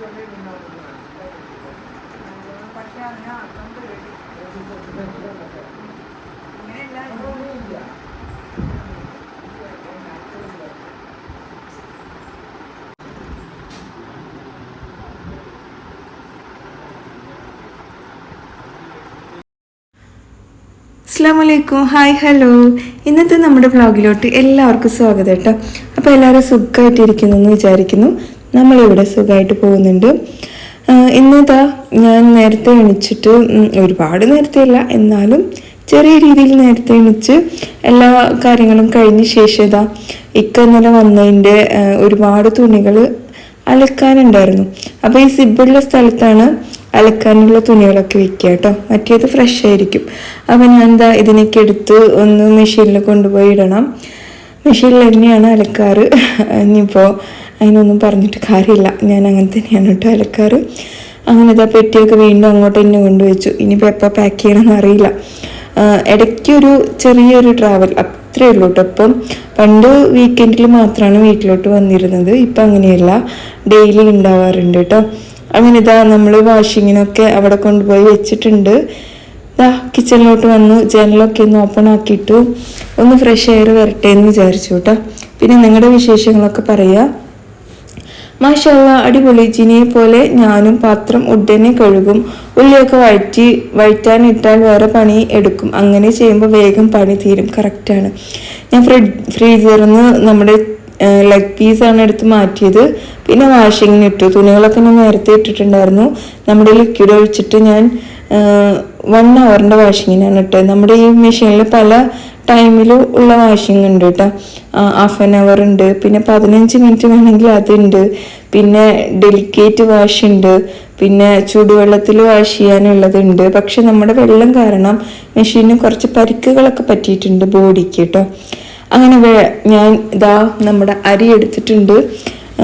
പക്ഷെ അസ്ലാമലൈക്കും hi hello. ഇന്നത്തെ നമ്മുടെ വ്ലോഗിലോട്ട് എല്ലാവർക്കും സ്വാഗതം കേട്ടോ. അപ്പോൾ എല്ലാവരും സുഖമായിട്ടിരിക്കുന്നു എന്ന് വിചാരിക്കുന്നു. നമ്മളിവിടെ സുഖമായിട്ട് പോകുന്നുണ്ട്. ഇന്നിതാ ഞാൻ നേരത്തെ എണിച്ചിട്ട് ഒരുപാട് നേരത്തെ അല്ല എന്നാലും ചെറിയ രീതിയിൽ നേരത്തെ എണിച്ച് എല്ലാ കാര്യങ്ങളും കഴിഞ്ഞ ശേഷം ഇതാ ഇക്ക ഇന്നലെ വന്നതിന്റെ ഒരുപാട് തുണികൾ അലക്കാനുണ്ടായിരുന്നു. അപ്പോൾ ഈ സിബുള്ള സ്ഥലത്താണ് അലക്കാനുള്ള തുണികളൊക്കെ വെക്കുക കേട്ടോ. മറ്റേത് ഫ്രഷ് ആയിരിക്കും. അപ്പോൾ ഞാൻ എന്താ ഇതിനൊക്കെ എടുത്ത് ഒന്ന് മെഷീനിൽ കൊണ്ടുപോയി ഇടണം. മെഷീനിൽ തന്നെയാണ് അലക്കാറ്. ഇനിയിപ്പോൾ അതിനൊന്നും പറഞ്ഞിട്ട് കാര്യമില്ല. ഞാൻ അങ്ങനെ തന്നെയാണ് കേട്ടോ അലക്കാറ്. അങ്ങനെ ഇതാ പെട്ടിയൊക്കെ വീണ്ടും അങ്ങോട്ട് തന്നെ കൊണ്ടുവച്ചു. ഇനിയിപ്പോൾ എപ്പോൾ പാക്ക് ചെയ്യണമെന്ന് അറിയില്ല. ഇടയ്ക്കൊരു ചെറിയൊരു ട്രാവൽ അത്രേ ഉള്ളൂ കേട്ടോ അപ്പം പണ്ട് വീക്കെൻഡിൽ മാത്രമാണ് വീട്ടിലോട്ട് വന്നിരുന്നത്. ഇപ്പം അങ്ങനെയല്ല. ഡെയിലി ഉണ്ടാവാറുണ്ട് കേട്ടോ. അങ്ങനെ ഇതാ നമ്മൾ വാഷിങ്ങിനൊക്കെ അവിടെ കൊണ്ടുപോയി വെച്ചിട്ടുണ്ട്. ഇതാ കിച്ചണിലോട്ട് വന്നു. ജനലൊക്കെ ഒന്ന് ഓപ്പൺ ആക്കിയിട്ടു. ഒന്ന് ഫ്രഷ് എയർ വരട്ടെ എന്ന് വിചാരിച്ചു കേട്ടോ. പിന്നെ നിങ്ങളുടെ വിശേഷങ്ങളൊക്കെ പറയാം. മാഷല്ല അടിപൊളി. ജിനിയെ പോലെ ഞാനും പാത്രം ഉടനെ കഴുകും. ഉള്ളിയൊക്കെ വഴറ്റി വഴറ്റാനിട്ടാൽ വേറെ പണി എടുക്കും. അങ്ങനെ ചെയ്യുമ്പോൾ വേഗം പണി തീരും. കറക്റ്റാണ് ഞാൻ ഫ്രിഡ് ഫ്രീസറിൽ നിന്ന് നമ്മുടെ ലെഗ് പീസാണ് എടുത്ത് മാറ്റിയത്. പിന്നെ വാഷിങ്ങിന് ഇട്ടു. തുണികളൊക്കെ ഞാൻ നേരത്തെ ഇട്ടിട്ടുണ്ടായിരുന്നു. നമ്മുടെ ലിക്വിഡ് ഒഴിച്ചിട്ട് ഞാൻ വൺ അവറിന്റെ വാഷിങ്ങിനാണ് ഇട്ടത്. നമ്മുടെ ഈ മെഷീനിൽ പല ടൈമിൽ ഉള്ള വാഷിംഗ് ഉണ്ട് കേട്ടോ ഹാഫ് ആൻ അവർ ഉണ്ട്. പിന്നെ പതിനഞ്ച് മിനിറ്റ് വേണമെങ്കിൽ അതുണ്ട്. പിന്നെ ഡെലിക്കേറ്റ് വാഷ് ഉണ്ട് പിന്നെ ചൂടുവെള്ളത്തിൽ വാഷ് ചെയ്യാനുള്ളതുണ്ട്. പക്ഷെ നമ്മുടെ വെള്ളം കാരണം മെഷീന് കുറച്ച് പരിക്കുകളൊക്കെ പറ്റിയിട്ടുണ്ട് ബോഡിക്ക് കേട്ടോ. അങ്ങനെ ഞാൻ ഇതാ നമ്മുടെ അരി എടുത്തിട്ടുണ്ട്.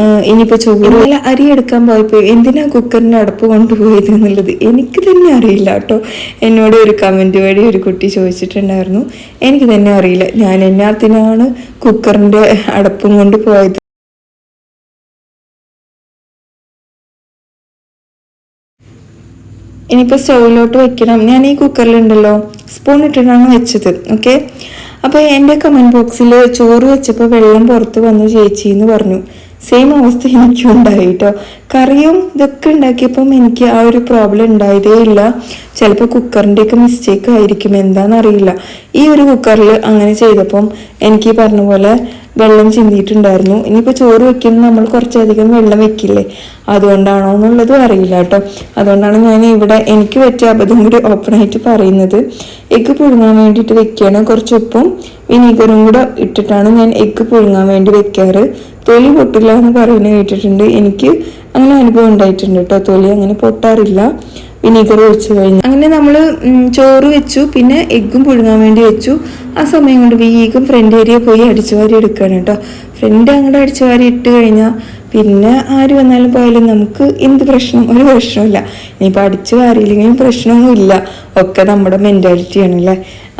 ആഹ് ഇനിയിപ്പോ ചോറ് നല്ല അരി എടുക്കാൻ പോയപ്പോ എന്തിനാ കുക്കറിന്റെ അടപ്പ് കൊണ്ടുപോയത് എന്നുള്ളത് എനിക്ക് തന്നെ അറിയില്ല കേട്ടോ. എന്നോട് ഒരു കമന്റ് വഴി ഒരു കുട്ടി ചോദിച്ചിട്ടുണ്ടായിരുന്നു. എനിക്ക് തന്നെ അറിയില്ല. ഞാൻ എന്നാത്തിനാണ് കുക്കറിന്റെ അടപ്പും കൊണ്ട് പോയത്? ഇനിയിപ്പോൾ സ്റ്റൗവിലോട്ട് വെക്കണം. ഞാൻ ഈ കുക്കറിലുണ്ടല്ലോ. സ്പൂൺ ഇട്ടിട്ടാണ് വെച്ചത്. ഓക്കെ അപ്പോൾ എന്റെ കമന്റ് ബോക്സിൽ ചോറ് വെച്ചപ്പോൾ വെള്ളം പുറത്ത് വന്നു ചേച്ചി എന്ന് പറഞ്ഞു. സെയിം അവസ്ഥ എനിക്കും ഉണ്ടായി കേട്ടോ കറിയും ഇതൊക്കെ ഉണ്ടാക്കിയപ്പം എനിക്ക് ആ ഒരു പ്രോബ്ലം ഉണ്ടായതേ ഇല്ല. ചിലപ്പോൾ കുക്കറിന്റെയൊക്കെ മിസ്റ്റേക്ക് ആയിരിക്കും. എന്താണെന്നറിയില്ല ഈ ഒരു കുക്കറിൽ അങ്ങനെ ചെയ്തപ്പം എനിക്ക് പറഞ്ഞ പോലെ വെള്ളം ചിന്തിയിട്ടുണ്ടായിരുന്നു. ഇനിയിപ്പോൾ ചോറ് വെക്കുമ്പോൾ നമ്മൾ കുറച്ചധികം വെള്ളം വെക്കില്ലേ? അതുകൊണ്ടാണോ എന്നുള്ളതും അറിയില്ല കേട്ടോ. അതുകൊണ്ടാണ് ഞാൻ ഇവിടെ എനിക്ക് പറ്റിയ അബദ്ധം കൂടി ഓപ്പണായിട്ട് പറയുന്നത്. എഗ്ഗ് പുഴുങ്ങാൻ വേണ്ടിയിട്ട് വെക്കുകയാണ് കുറച്ച് ഉപ്പും വിനീഗറും കൂടെ ഇട്ടിട്ടാണ് ഞാൻ എഗ്ഗ് പുഴുങ്ങാൻ വേണ്ടി വെക്കാറ്. തൊലി പൊട്ടില്ല എന്ന് പറയുന്നത് കേട്ടിട്ടുണ്ട്. എനിക്ക് അങ്ങനെ അനുഭവം ഉണ്ടായിട്ടുണ്ട് കേട്ടോ. തൊലി അങ്ങനെ പൊട്ടാറില്ല. വിനീഗർ ഒഴിച്ച് കഴിഞ്ഞു. അങ്ങനെ നമ്മൾ ചോറ് വെച്ചു പിന്നെ എഗ്ഗും പുഴുങ്ങാൻ വേണ്ടി വെച്ചു. ആ സമയം കൊണ്ട് വീഗും ഫ്രണ്ട് ഏരിയ പോയി അടിച്ചു വാരി എടുക്കുകയാണ് കേട്ടോ. ഫ്രണ്ട് അങ്ങോട്ട് അടിച്ചു വാരി ഇട്ട് കഴിഞ്ഞാൽ പിന്നെ ആര് വന്നാലും പോയാലും നമുക്ക് എന്ത് പ്രശ്നം? ഒരു പ്രശ്നമില്ല ഇനിയിപ്പോൾ അടിച്ചു വാരിയില്ലെങ്കിലും പ്രശ്നമൊന്നുമില്ല. ഒക്കെ നമ്മുടെ മെന്റാലിറ്റിയാണ് അല്ലേ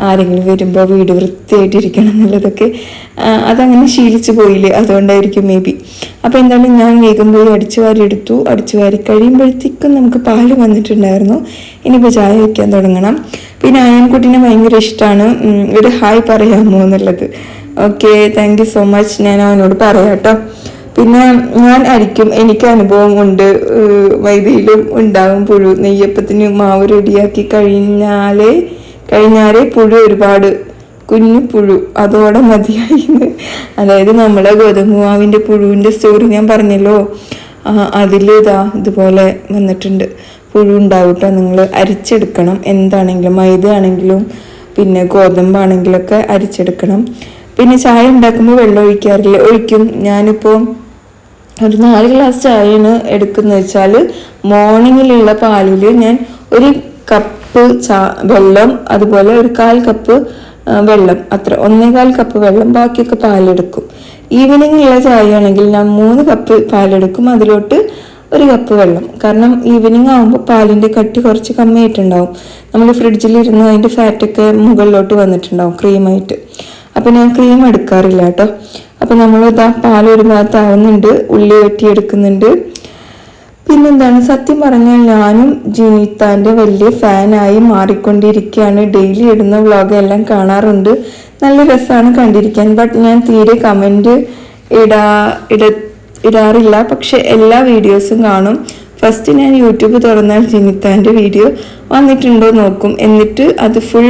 ആരെങ്കിലും വരുമ്പോൾ വീട് വൃത്തിയായിട്ടിരിക്കണം എന്നുള്ളതൊക്കെ. അതങ്ങനെ ശീലിച്ചു പോയില്ലേ? അതുകൊണ്ടായിരിക്കും മേ ബി അപ്പോൾ എന്തായാലും ഞാൻ വേഗം പോയി അടിച്ചു വാരി എടുത്തു. അടിച്ചു വാരി കഴിയുമ്പോഴത്തേക്കും നമുക്ക് പാൽ വന്നിട്ടുണ്ടായിരുന്നു. ഇനിയിപ്പോൾ ചായ വയ്ക്കാൻ തുടങ്ങണം. പിന്നെ ആയൻകുട്ടീനെ ഭയങ്കര ഇഷ്ടമാണ് ഒരു ഹായ് പറയാമോ എന്നുള്ളത്. Okay thank you so much ഞാൻ അവനോട് പറയാം കേട്ടോ പിന്നെ ഞാൻ അരിക്കും എനിക്ക് അനുഭവം ഉണ്ട്. വൈദ്യയിലും ഉണ്ടാകും പുഴു. നെയ്യപ്പത്തിന് മാവ് റെഡിയാക്കി കഴിഞ്ഞാലേ കഴിഞ്ഞാലേ പുഴു ഒരുപാട് കുഞ്ഞു പുഴു അതോടെ മതിയായി അതായത് നമ്മളെ ഗോതമ്പ് മാവിന്റെ പുഴുവിന്റെ സ്റ്റോറി ഞാൻ പറഞ്ഞല്ലോ. അതിൽ ഇതാ ഇതുപോലെ വന്നിട്ടുണ്ട്. പുഴു ഉണ്ടാവും കേട്ടോ നിങ്ങൾ അരിച്ചെടുക്കണം. എന്താണെങ്കിലും മൈദ ആണെങ്കിലും പിന്നെ ഗോതമ്പാണെങ്കിലൊക്കെ അരിച്ചെടുക്കണം. പിന്നെ ചായ ഉണ്ടാക്കുമ്പോൾ വെള്ളം ഒഴിക്കാറില്ല? ഒഴിക്കും. ഞാനിപ്പോൾ ഒരു നാല് ഗ്ലാസ് ചായയാണ് എടുക്കുന്നത് വെച്ചാൽ മോർണിംഗിലുള്ള പാലിൽ ഞാൻ ഒരു കപ്പ് ചാ വെള്ളം അതുപോലെ ഒരു കാൽ കപ്പ് വെള്ളം. അത്ര. ഒന്നേകാൽ കപ്പ് വെള്ളം. ബാക്കിയൊക്കെ പാലെടുക്കും. ഈവനിങ്ങിലുള്ള ചായ ആണെങ്കിൽ ഞാൻ മൂന്ന് കപ്പ് പാലെടുക്കും. അതിലോട്ട് ഒരു കപ്പ് വെള്ളം. കാരണം ഈവനിങ് ആകുമ്പോൾ പാലിന്റെ കട്ടി കുറച്ച് കമ്മിയായിട്ടുണ്ടാവും. നമ്മൾ ഫ്രിഡ്ജിൽ ഇരുന്ന് അതിന്റെ ഫാറ്റൊക്കെ മുകളിലോട്ട് വന്നിട്ടുണ്ടാവും ക്രീമായിട്ട് അപ്പം ഞാൻ ക്രീം എടുക്കാറില്ല കേട്ടോ. അപ്പം നമ്മൾ പാൽ ഒരു ഭാഗത്താവുന്നുണ്ട്. ഉള്ളി വെട്ടി എടുക്കുന്നുണ്ട് പിന്നെന്താണ്? സത്യം പറഞ്ഞാൽ ഞാനും ജിനിത്താന്റെ വലിയ ഫാനായി മാറിക്കൊണ്ടിരിക്കുകയാണ് ഡെയിലി ഇടുന്ന വ്ളോഗ് എല്ലാം കാണാറുണ്ട്. നല്ല രസമാണ് കണ്ടിരിക്കാൻ. ബട്ട് ഞാൻ തീരെ കമന്റ് ഇടാ ഇട ഇടാറില്ല. പക്ഷെ എല്ലാ വീഡിയോസും കാണും. ഫസ്റ്റ് ഞാൻ യൂട്യൂബ് തുറന്നാൽ ജിനിത്താന്റെ വീഡിയോ വന്നിട്ടുണ്ടോ നോക്കും. എന്നിട്ട് അത് ഫുൾ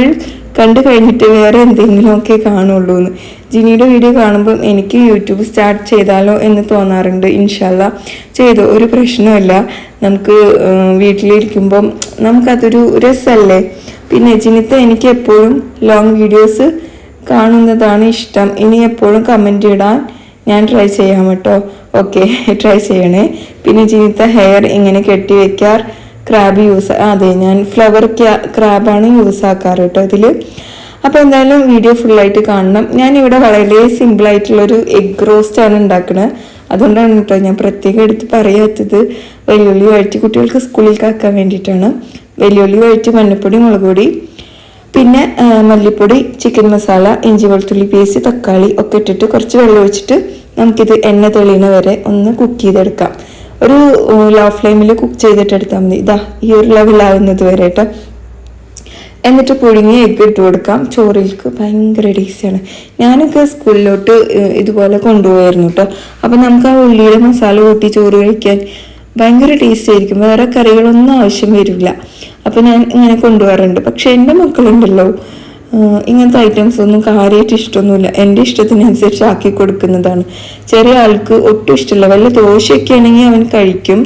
കണ്ടു കഴിഞ്ഞിട്ട് വേറെ എന്തെങ്കിലുമൊക്കെ കാണുള്ളൂ എന്ന്. ജിനിയുടെ വീഡിയോ കാണുമ്പം എനിക്ക് യൂട്യൂബ് സ്റ്റാർട്ട് ചെയ്താലോ എന്ന് തോന്നാറുണ്ട്. ഇൻഷല്ല ചെയ്തു. ഒരു പ്രശ്നമില്ല നമുക്ക് വീട്ടിലിരിക്കുമ്പം നമുക്കതൊരു രസമല്ലേ പിന്നെ ജിനിത്ത എനിക്ക് എപ്പോഴും ലോങ് വീഡിയോസ് കാണുന്നതാണ് ഇഷ്ടം. ഇനി എപ്പോഴും കമന്റ് ഇടാൻ ഞാൻ ട്രൈ ചെയ്യാം കേട്ടോ. ഓക്കെ ട്രൈ ചെയ്യണേ. പിന്നെ ജിനിത്ത ഹെയർ ഇങ്ങനെ കെട്ടി വെക്കാർ. ക്രാബ് യൂസ് അതെ ഞാൻ ഫ്ലവർ ക്രാബാണ് യൂസ് ആക്കാറ് കേട്ടോ ഇതിൽ അപ്പോൾ എന്തായാലും വീഡിയോ ഫുള്ളായിട്ട് കാണണം. ഞാൻ ഇവിടെ വളരെ സിമ്പിളായിട്ടുള്ളൊരു എഗ് റോസ്റ്റ് ആണ് ഉണ്ടാക്കുന്നത് അതുകൊണ്ടാണ് കേട്ടോ ഞാൻ പ്രത്യേകം എടുത്ത് പറയാത്തത്. വെല്ലുള്ളി വഴറ്റി കുട്ടികൾക്ക് സ്കൂളിൽ കാക്കാൻ വേണ്ടിയിട്ടാണ്. വെല്ലുള്ളി വഴറ്റി മഞ്ഞപ്പൊടി മുളക് പൊടി പിന്നെ മല്ലിപ്പൊടി ചിക്കൻ മസാല ഇഞ്ചി വെളുത്തുള്ളി പേസ്റ്റ് തക്കാളി ഒക്കെ ഇട്ടിട്ട് കുറച്ച് വെള്ളം ഒഴിച്ചിട്ട് നമുക്കിത് എണ്ണ തെളിയുന്ന വരെ ഒന്ന് കുക്ക് ചെയ്തെടുക്കാം. ഒരു ലോ ഫ്ലെയിമിൽ കുക്ക് ചെയ്തിട്ട് എടുത്താൽ മതി. ഇതാ ഈ ഒരു ലെവലാവുന്നത് വരെ കേട്ടോ എന്നിട്ട് പുഴുങ്ങി എഗ്ഗ് ഇട്ട് കൊടുക്കാം. ചോറിലേക്ക് ഭയങ്കര ടേസ്റ്റിയാണ് ഞാനൊക്കെ സ്കൂളിലോട്ട് ഇതുപോലെ കൊണ്ടുപോയായിരുന്നു കേട്ടോ അപ്പം നമുക്ക് ആ ഉള്ളിയുടെ മസാല കൂട്ടി ചോറ് കഴിക്കാൻ ഭയങ്കര ടേസ്റ്റ് ആയിരിക്കും. വേറെ കറികളൊന്നും ആവശ്യം വരില്ല. അപ്പം ഞാൻ ഇങ്ങനെ കൊണ്ടുപോകാറുണ്ട്. പക്ഷേ എന്റെ മക്കളുണ്ടല്ലോ. ഇങ്ങനത്തെ ഐറ്റംസ് ഒന്നും കാര്യമായിട്ട് ഇഷ്ടമൊന്നുമില്ല. എന്റെ ഇഷ്ടത്തിനനുസരിച്ച് ആക്കി കൊടുക്കുന്നതാണ്. ചെറിയ ആൾക്ക് ഒട്ടും ഇഷ്ടമില്ല. വല്ല ദോശയൊക്കെ ആണെങ്കിൽ അവൻ കഴിക്കും.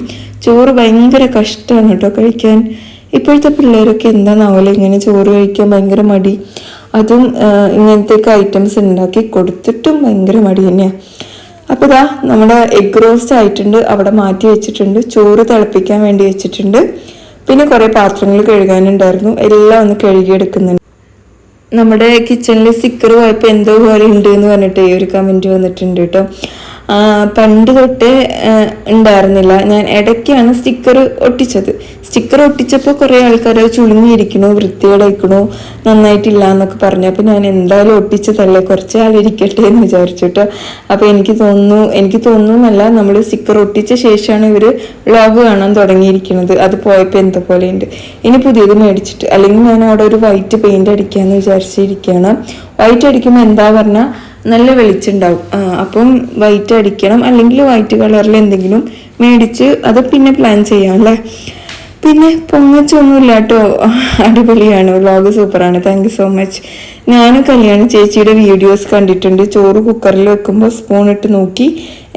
ചോറ് ഭയങ്കര കഷ്ടമാണ് കേട്ടോ കഴിക്കാൻ. ഇപ്പോഴത്തെ പിള്ളേരൊക്കെ എന്താണാവല്ലോ ഇങ്ങനെ ചോറ് കഴിക്കാൻ ഭയങ്കര മടി. അതും ഇങ്ങനത്തെയൊക്കെ ഐറ്റംസ് ഉണ്ടാക്കി കൊടുത്തിട്ടും ഭയങ്കര മടി തന്നെയാണ് അപ്പോൾ ഇതാ നമ്മുടെ എഗ് റോസ്റ്റ് ആയിട്ടുണ്ട്. അവിടെ മാറ്റി വെച്ചിട്ടുണ്ട്. ചോറ് തിളപ്പിക്കാൻ വേണ്ടി വെച്ചിട്ടുണ്ട്. പിന്നെ കുറേ പാത്രങ്ങൾ കഴുകാനുണ്ടായിരുന്നു. എല്ലാം ഒന്ന് കഴുകിയെടുക്കുന്നുണ്ട്. നമ്മുടെ കിച്ചണിൽ സ്റ്റിക്കർ പോയപ്പോൾ എന്തോ പോലെ ഉണ്ട് എന്ന് പറഞ്ഞിട്ട് ഈ ഒരു കമന്റ് വന്നിട്ടുണ്ട് കേട്ടോ പണ്ട് തൊട്ടേ ഉണ്ടായിരുന്നില്ല. ഞാൻ ഇടയ്ക്കാണ് സ്റ്റിക്കർ ഒട്ടിച്ചത്. സ്റ്റിക്കർ ഒട്ടിച്ചപ്പോൾ കുറേ ആൾക്കാർ അത് ചുളുങ്ങിയിരിക്കണു വൃത്തികേടായിക്കണു നന്നായിട്ടില്ല എന്നൊക്കെ പറഞ്ഞു. അപ്പോൾ ഞാൻ എന്തായാലും ഒട്ടിച്ചതല്ലേ കുറച്ച് ആളിരിക്കട്ടെ എന്ന് വിചാരിച്ചിട്ട് അപ്പോൾ എനിക്ക് തോന്നുന്നു എനിക്ക് തോന്നുന്നല്ല നമ്മൾ സ്റ്റിക്കർ ഒട്ടിച്ച ശേഷമാണ് ഇവർ വ്ളോഗ് കാണാൻ തുടങ്ങിയിരിക്കുന്നത് അത് പോയപ്പോൾ എന്തോ പോലെയുണ്ട്. ഇനി പുതിയത് മേടിച്ചിട്ട് അല്ലെങ്കിൽ ഞാൻ അവിടെ ഒരു വൈറ്റ് പെയിന്റ് അടിക്കാന്ന് വിചാരിച്ചിരിക്കുകയാണ് വൈറ്റ് അടിക്കുമ്പോൾ എന്താ പറഞ്ഞാൽ നല്ല വെളിച്ചുണ്ടാവും അപ്പം വൈറ്റ് അടിക്കണം. അല്ലെങ്കിൽ വൈറ്റ് കളറിൽ എന്തെങ്കിലും മേടിച്ച് അത് പിന്നെ പ്ലാൻ ചെയ്യാം അല്ലേ? പിന്നെ പൊങ്ങച്ചൊന്നുമില്ല കേട്ടോ. അടിപൊളിയാണ്. വ്ളോഗ് സൂപ്പറാണ്. താങ്ക് യു സോ മച്ച് ഞാൻ കല്യാണ ചേച്ചിയുടെ വീഡിയോസ് കണ്ടിട്ടുണ്ട്. ചോറ് കുക്കറിൽ വെക്കുമ്പോൾ സ്പൂൺ ഇട്ട് നോക്കി.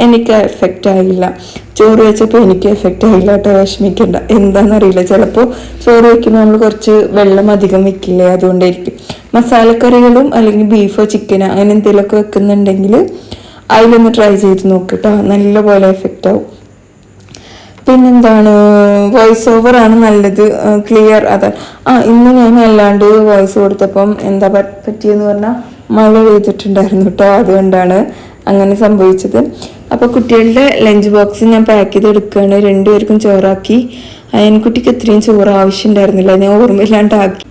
എനിക്ക് എഫക്റ്റ് ആയില്ല. ചോറ് വെച്ചപ്പോൾ എനിക്ക് എഫക്റ്റ് ആയില്ല കേട്ടോ. വിഷമിക്കണ്ട. എന്താണെന്നറിയില്ല ചിലപ്പോൾ ചോറ് വയ്ക്കുമ്പോൾ നമ്മൾ കുറച്ച് വെള്ളം അധികം വെക്കില്ലേ? അതുകൊണ്ടായിരിക്കും. മസാലക്കറികളും അല്ലെങ്കിൽ ബീഫോ ചിക്കനോ അങ്ങനെ എന്തെങ്കിലുമൊക്കെ വെക്കുന്നുണ്ടെങ്കിൽ അതിലൊന്ന് ട്രൈ ചെയ്ത് നോക്കിട്ടോ നല്ലപോലെ എഫക്റ്റ് ആവും. പിന്നെന്താണ് വോയിസ് ഓവർ ആണ് നല്ലത് ക്ലിയർ അതെ ആ ഇന്ന് ഞാൻ അല്ലാണ്ട് വോയിസ് കൊടുത്തപ്പം എന്താ പറ്റിയെന്ന് പറഞ്ഞാൽ മഴ പെയ്തിട്ടുണ്ടായിരുന്നു കേട്ടോ അതുകൊണ്ടാണ് അങ്ങനെ സംഭവിച്ചത്. അപ്പോൾ കുട്ടികളുടെ ലഞ്ച് ബോക്സ് ഞാൻ പാക്ക് ചെയ്ത് എടുക്കുകയാണ് രണ്ടുപേർക്കും ചോറാക്കി. അയൻകുട്ടിക്ക് ഇത്രയും ചോറ് ആവശ്യം ഉണ്ടായിരുന്നില്ല ഞാൻ ഓർമ്മയില്ലാണ്ടാക്കി.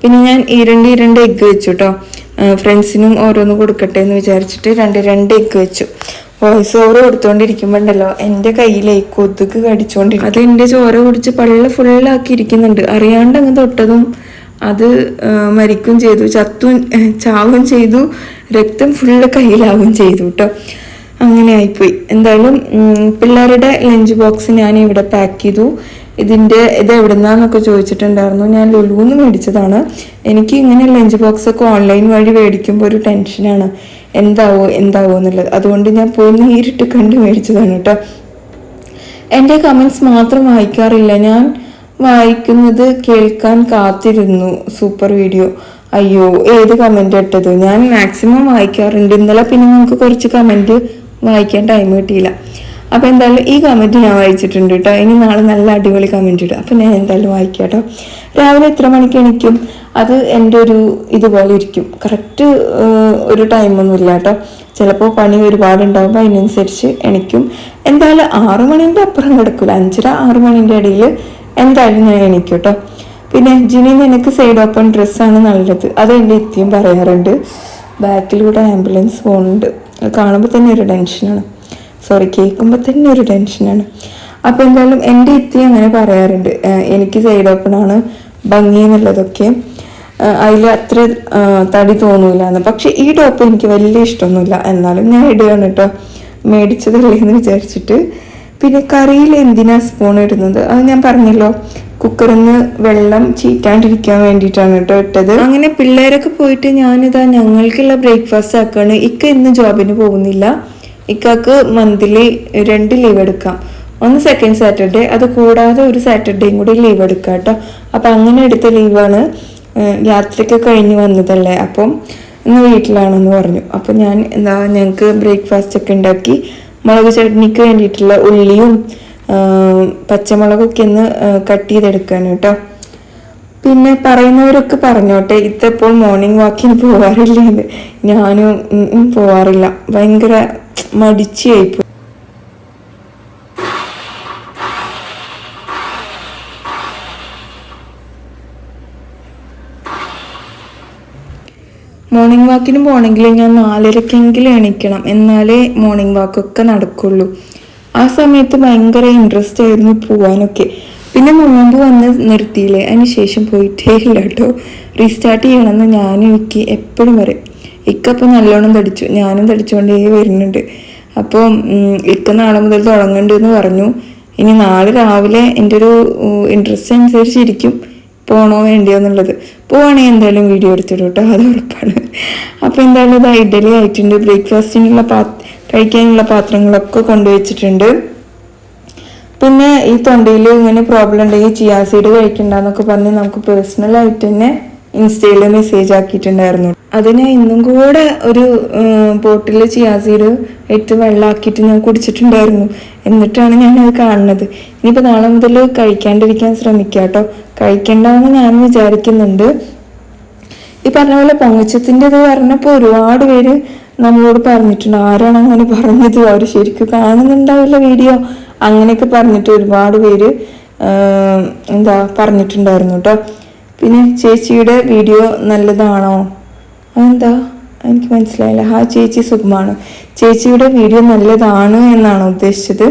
പിന്നെ ഞാൻ ഈ രണ്ട് ഈ രണ്ട് എഗ്ഗ് വെച്ചു കേട്ടോ ഫ്രണ്ട്സിനും ഓരോന്ന് കൊടുക്കട്ടെ എന്ന് വിചാരിച്ചിട്ട് രണ്ട് രണ്ട് എഗ്ഗ് വെച്ചു. വോയിസ് ഓവർ കൊടുത്തോണ്ടിരിക്കുമ്പോണ്ടല്ലോ. എന്റെ കയ്യിലേ കൊതുക് കടിച്ചോണ്ടിരിക്കും. അത് എന്റെ ചോര കുടിച്ച് പള്ള ഫുള്ളാക്കി ഇരിക്കുന്നുണ്ട് അറിയാണ്ട് അങ്ങ് തൊട്ടതും അത് മരിക്കും ചെയ്തു ചത്തും ചാവും ചെയ്തു രക്തം ഫുള്ള് കയ്യിലാവും ചെയ്തു കേട്ടോ അങ്ങനെ ആയിപ്പോയി. എന്തായാലും പിള്ളേരുടെ ലഞ്ച് ബോക്സ് ഞാൻ ഇവിടെ പാക്ക് ചെയ്തു. ഇതിന്റെ ഇത് എവിടുന്നാന്നൊക്കെ ചോദിച്ചിട്ടുണ്ടായിരുന്നു. ഞാൻ ലുലുന്ന് മേടിച്ചതാണ്. എനിക്ക് ഇങ്ങനെ ലഞ്ച് ബോക്സ് ഒക്കെ ഓൺലൈൻ വഴി മേടിക്കുമ്പോൾ ഒരു ടെൻഷനാണ്. എന്താവോ എന്താവോ എന്നുള്ളത്. അതുകൊണ്ട് ഞാൻ പോയി നേരിട്ട് കണ്ട് മേടിച്ചതാണ് കേട്ടോ. എന്റെ കമൻസ് മാത്രം വായിക്കാറില്ല. ഞാൻ വായിക്കുന്നത് കേൾക്കാൻ കാത്തിരുന്നു സൂപ്പർ വീഡിയോ. അയ്യോ ഏത് കമന്റ് ഇട്ടത്? ഞാൻ മാക്സിമം വായിക്കാറുണ്ട്. ഇന്നലെ പിന്നെ നമുക്ക് കുറച്ച് കമന്റ് വായിക്കാൻ ടൈം കിട്ടിയില്ല. അപ്പോൾ എന്തായാലും ഈ കമന്റ് ഞാൻ വായിച്ചിട്ടുണ്ട് കേട്ടോ ഇനി നാളെ നല്ല അടിപൊളി കമന്റ് ഇടും. അപ്പോൾ ഞാൻ എന്തായാലും വായിക്കാം കേട്ടോ രാവിലെ എത്ര മണിക്ക് എണിക്കും? അത് എന്റെ ഒരു ഇതുപോലെ ഇരിക്കും. കറക്റ്റ് ഒരു ടൈമൊന്നുമില്ല കേട്ടോ ചിലപ്പോൾ പണി ഒരുപാട് ഒരുപാടുണ്ടാകുമ്പോൾ അതിനനുസരിച്ച് എണിക്കും. എന്തായാലും ആറു മണിന്റെ അപ്പുറം കിടക്കില്ല അഞ്ചര ആറു മണിന്റെ ഇടയിൽ എന്തായാലും ഞാൻ എണിക്കും കേട്ടോ പിന്നെ ജിനി നിനക്ക് സൈഡ് ഓപ്പൺ ഡ്രസ്സാണ് നല്ലത്. അത് എന്റെ എത്തിയും പറയാറുണ്ട്. ബാക്കിലൂടെ ആംബുലൻസ് പോകുന്നുണ്ട് കാണുമ്പോൾ തന്നെ ഒരു ടെൻഷനാണ് സോറി കേൾക്കുമ്പോൾ തന്നെ ഒരു ടെൻഷനാണ് അപ്പോൾ എന്തായാലും എന്റെ ഇത്തി അങ്ങനെ പറയാറുണ്ട്. എനിക്ക് സൈഡ് ഓപ്പൺ ആണ് ഭംഗി എന്നുള്ളതൊക്കെ. അതിൽ അത്ര തടി തോന്നൂല എന്ന്. പക്ഷെ ഈ ടോപ്പ് എനിക്ക് വലിയ ഇഷ്ടമൊന്നുമില്ല. എന്നാലും ഞാൻ ഇടുകയാണ് കേട്ടോ. മേടിച്ചതല്ലേ എന്ന് വിചാരിച്ചിട്ട്. പിന്നെ കറിയിൽ എന്തിനാ സ്പൂൺ ഇടുന്നത്? അത് ഞാൻ പറഞ്ഞല്ലോ. കുക്കറിൽ നിന്ന് വെള്ളം ചീറ്റാണ്ടിരിക്കാൻ വേണ്ടിയിട്ടാണ് കേട്ടോ ഇട്ടത്. അങ്ങനെ പിള്ളേരൊക്കെ പോയിട്ട് ഞാനിതാ ഞങ്ങൾക്കുള്ള ബ്രേക്ക്ഫാസ്റ്റ് ആക്കുകയാണ് ഇക്ക ഇന്ന് ജോബിന് പോകുന്നില്ല. ഇക്കാക്ക് മന്ത്ലി രണ്ട് ലീവ് എടുക്കാം. ഒന്ന് സെക്കൻഡ് സാറ്റർഡേ അത് കൂടാതെ ഒരു സാറ്റർഡേയും കൂടി ലീവ് എടുക്കാം കേട്ടോ. അപ്പം അങ്ങനെ എടുത്ത ലീവാണ് യാത്രയ്ക്ക് കഴിഞ്ഞ് വന്നതല്ലേ. അപ്പം ഇന്ന് വീട്ടിലാണെന്ന് പറഞ്ഞു. അപ്പം ഞാൻ എന്താ ഞങ്ങൾക്ക് ബ്രേക്ക്ഫാസ്റ്റ് ഒക്കെ ഉണ്ടാക്കി. മുളക് ചട്നിക്ക് വേണ്ടിയിട്ടുള്ള ഉള്ളിയും പച്ചമുളകൊക്കെ ഒന്ന് കട്ട് ചെയ്തെടുക്കാൻ കേട്ടോ. പിന്നെ പറയുന്നവരൊക്കെ പറഞ്ഞോട്ടെ ഇത്തപ്പോൾ മോർണിംഗ് വാക്കിന് പോവാറില്ല ഞാനും പോവാറില്ല. ഭയങ്കര മടിച്ചായിപ്പോ മോർണിംഗ് വാക്കിന് പോകണമെങ്കിൽ ഞാൻ നാലരക്കെങ്കിലും എണീക്കണം. എന്നാലേ മോർണിംഗ് വാക്കൊക്കെ നടക്കുള്ളൂ. ആ സമയത്ത് ഭയങ്കര ഇൻട്രസ്റ്റ് ആയിരുന്നു പോവാനൊക്കെ. പിന്നെ നോമ്പ് വന്ന് നിർത്തിയില്ലേ? അതിന് ശേഷം പോയിട്ടേ ഇല്ല കേട്ടോ റീസ്റ്റാർട്ട് ചെയ്യണമെന്ന് ഞാനും എനിക്ക് എപ്പോഴും പറയും. ഇക്കപ്പം നല്ലോണം തടിച്ചു ഞാനും തടിച്ചുകൊണ്ടേ വരുന്നുണ്ട്. അപ്പം ഉം, ഇക്ക നാളെ മുതൽ തുടങ്ങുന്നുണ്ട് എന്ന് പറഞ്ഞു. ഇനി നാളെ രാവിലെ എന്റെ ഒരു ഇൻട്രസ്റ്റ് അനുസരിച്ചിരിക്കും പോണോ വേണ്ടിയോ എന്നുള്ളത്. പോവാണെങ്കിൽ എന്തായാലും വീഡിയോ എടുത്തിടും കേട്ടോ അത് ഉറപ്പാണ്. അപ്പോൾ എന്തായാലും ഇത് ഇഡലി ആയിട്ടുണ്ട്. ബ്രേക്ക്ഫാസ്റ്റിനുള്ള പാ കഴിക്കാനുള്ള പാത്രങ്ങളൊക്കെ കൊണ്ടുവച്ചിട്ടുണ്ട്. പിന്നെ ഈ തൊണ്ടയിൽ ഇങ്ങനെ പ്രോബ്ലം ഉണ്ടെങ്കിൽ ചിയാസീഡ് കഴിക്കണ്ടെന്നൊക്കെ പറഞ്ഞ് നമുക്ക് പേഴ്സണലായിട്ട് തന്നെ ഇൻസ്റ്റയിൽ മെസ്സേജ് ആക്കിയിട്ടുണ്ടായിരുന്നു. അത് ഞാൻ ഇന്നും കൂടെ ഒരു ബോട്ടിൽ ചിയാസീര് ഇട്ട് വെള്ളമാക്കിയിട്ട് ഞാൻ കുടിച്ചിട്ടുണ്ടായിരുന്നു. എന്നിട്ടാണ് ഞാൻ അത് കാണുന്നത്. ഇനിയിപ്പോൾ നാളെ മുതൽ കഴിക്കാണ്ടിരിക്കാൻ ശ്രമിക്കുക കേട്ടോ. കഴിക്കണ്ടെന്ന് ഞാൻ വിചാരിക്കുന്നുണ്ട്. ഈ പറഞ്ഞ പോലെ പൊങ്ങച്ചത്തിന്റെ ഇത് പറഞ്ഞപ്പോൾ ഒരുപാട് പേര് നമ്മളോട് പറഞ്ഞിട്ടുണ്ട്. ആരാണ് അങ്ങനെ പറഞ്ഞത്? അവർ ശരിക്കും കാണുന്നുണ്ടാവില്ല വീഡിയോ. അങ്ങനെയൊക്കെ പറഞ്ഞിട്ട് ഒരുപാട് പേര് എന്താ പറഞ്ഞിട്ടുണ്ടായിരുന്നു കേട്ടോ. പിന്നെ ചേച്ചിയുടെ വീഡിയോ നല്ലതാണോ? അതെന്താ? എനിക്ക് മനസ്സിലായില്ല. ആ ചേച്ചി സുഖമാണ്. ചേച്ചിയുടെ വീഡിയോ നല്ലതാണ് എന്നാണ് ഉദ്ദേശിച്ചത്.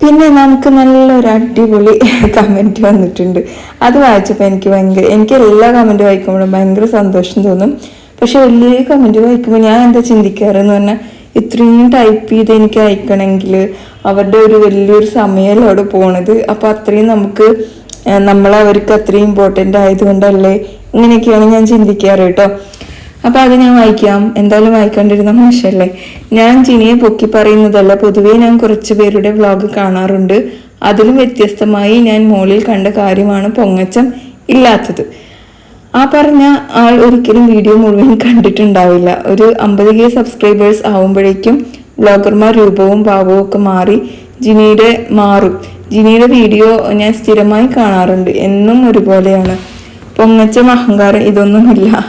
പിന്നെ നമുക്ക് നല്ലൊരു അടിപൊളി കമന്റ് വന്നിട്ടുണ്ട്. അത് വായിച്ചപ്പോൾ എനിക്ക് ഭയങ്കര എനിക്ക് എല്ലാ കമന്റ് വായിക്കുമ്പോഴും ഭയങ്കര സന്തോഷം തോന്നും. പക്ഷെ വലിയ കമന്റ് വായിക്കുമ്പോൾ ഞാൻ എന്താ ചിന്തിക്കാറെന്ന് പറഞ്ഞാൽ ഇത്രയും ടൈപ്പ് ചെയ്ത് എനിക്ക് അയക്കണമെങ്കിൽ അവരുടെ ഒരു വലിയൊരു സമയമല്ല അവിടെ പോണത്. അപ്പോൾ അത്രയും നമുക്ക് ഏഹ്, നമ്മളെ അവർക്ക് അത്രയും ഇമ്പോർട്ടന്റ് ആയതുകൊണ്ടല്ലേ ഇങ്ങനെയൊക്കെയാണ് ഞാൻ ചിന്തിക്കാറ് കേട്ടോ. അപ്പം അത് ഞാൻ വായിക്കാം. എന്തായാലും വായിക്കാണ്ടിരുന്ന മോശമല്ലേ ഞാൻ ജിനിയെ പൊക്കി പറയുന്നതല്ല പൊതുവേ ഞാൻ കുറച്ച് പേരുടെ വ്ളോഗ് കാണാറുണ്ട്. അതിലും വ്യത്യസ്തമായി ഞാൻ മോളിൽ കണ്ട കാര്യമാണ് പൊങ്ങച്ചം ഇല്ലാത്തത്. ആ പറഞ്ഞ ആൾ ഒരിക്കലും വീഡിയോ മുഴുവൻ കണ്ടിട്ടുണ്ടാവില്ല. ഒരു അമ്പത് കെ സബ്സ്ക്രൈബേഴ്സ് ആവുമ്പോഴേക്കും വ്ളോഗർമാർ രൂപവും ഭാവവും ഒക്കെ മാറി ജിനിയുടെ മാറും. ജിനിയുടെ വീഡിയോ ഞാൻ സ്ഥിരമായി കാണാറുണ്ട്. എന്നും ഒരുപോലെയാണ്. പൊങ്ങച്ച അഹങ്കാരം ഇതൊന്നുമില്ല.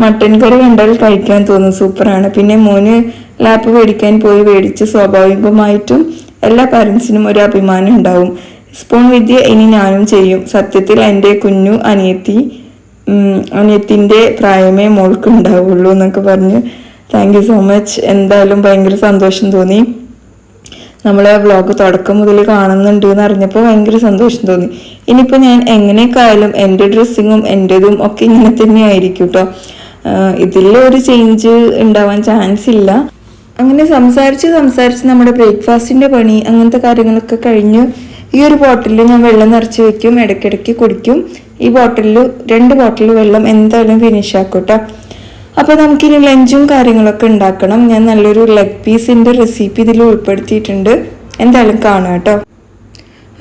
മട്ടൻ കറി കണ്ടാൽ കഴിക്കാൻ തോന്നും. സൂപ്പറാണ്. പിന്നെ മോന് ലാപ്പ് മേടിക്കാൻ പോയി മേടിച്ച് സ്വാഭാവികമായിട്ടും എല്ലാ പാരൻസിനും ഒരു അഭിമാനം ഉണ്ടാവും. സ്പൂൺ വിദ്യ ഇനി ഞാനും ചെയ്യും. സത്യത്തിൽ എന്റെ കുഞ്ഞു അനിയത്തി അനിയത്തിന്റെ പ്രായമേ മോൾക്ക് ഉണ്ടാവുള്ളൂ എന്നൊക്കെ പറഞ്ഞ്. Thank you so much. എന്തായാലും ഭയങ്കര സന്തോഷം തോന്നി. നമ്മളെ വ്ളോഗ് തുടക്കം മുതൽ കാണുന്നുണ്ട് എന്ന് അറിഞ്ഞപ്പോൾ ഭയങ്കര സന്തോഷം തോന്നി. ഇനിയിപ്പോൾ ഞാൻ എങ്ങനെയൊക്കെ ആയാലും എന്റെ ഡ്രസ്സിങ്ങും എന്റെതും ഒക്കെ ഇങ്ങനെ തന്നെ ആയിരിക്കും കേട്ടോ ഇതിലൊരു ചേഞ്ച് ഉണ്ടാവാൻ ചാൻസ് ഇല്ല. അങ്ങനെ സംസാരിച്ച് സംസാരിച്ച് നമ്മുടെ ബ്രേക്ക്ഫാസ്റ്റിന്റെ പണി അങ്ങനത്തെ കാര്യങ്ങളൊക്കെ കഴിഞ്ഞ്. ഈ ഒരു ബോട്ടിലിൽ ഞാൻ വെള്ളം നിറച്ച് വെക്കും ഇടയ്ക്കിടയ്ക്ക് കുടിക്കും. ഈ ബോട്ടിലിൽ രണ്ട് ബോട്ടിൽ വെള്ളം എന്തായാലും ഫിനിഷ് ആക്കും കേട്ടോ അപ്പോൾ നമുക്കിനി ലഞ്ചും കാര്യങ്ങളൊക്കെ ഉണ്ടാക്കണം. ഞാൻ നല്ലൊരു ലെഗ് പീസിന്റെ റെസിപ്പി ഇതിൽ ഉൾപ്പെടുത്തിയിട്ടുണ്ട്. എന്തായാലും കാണുക കേട്ടോ.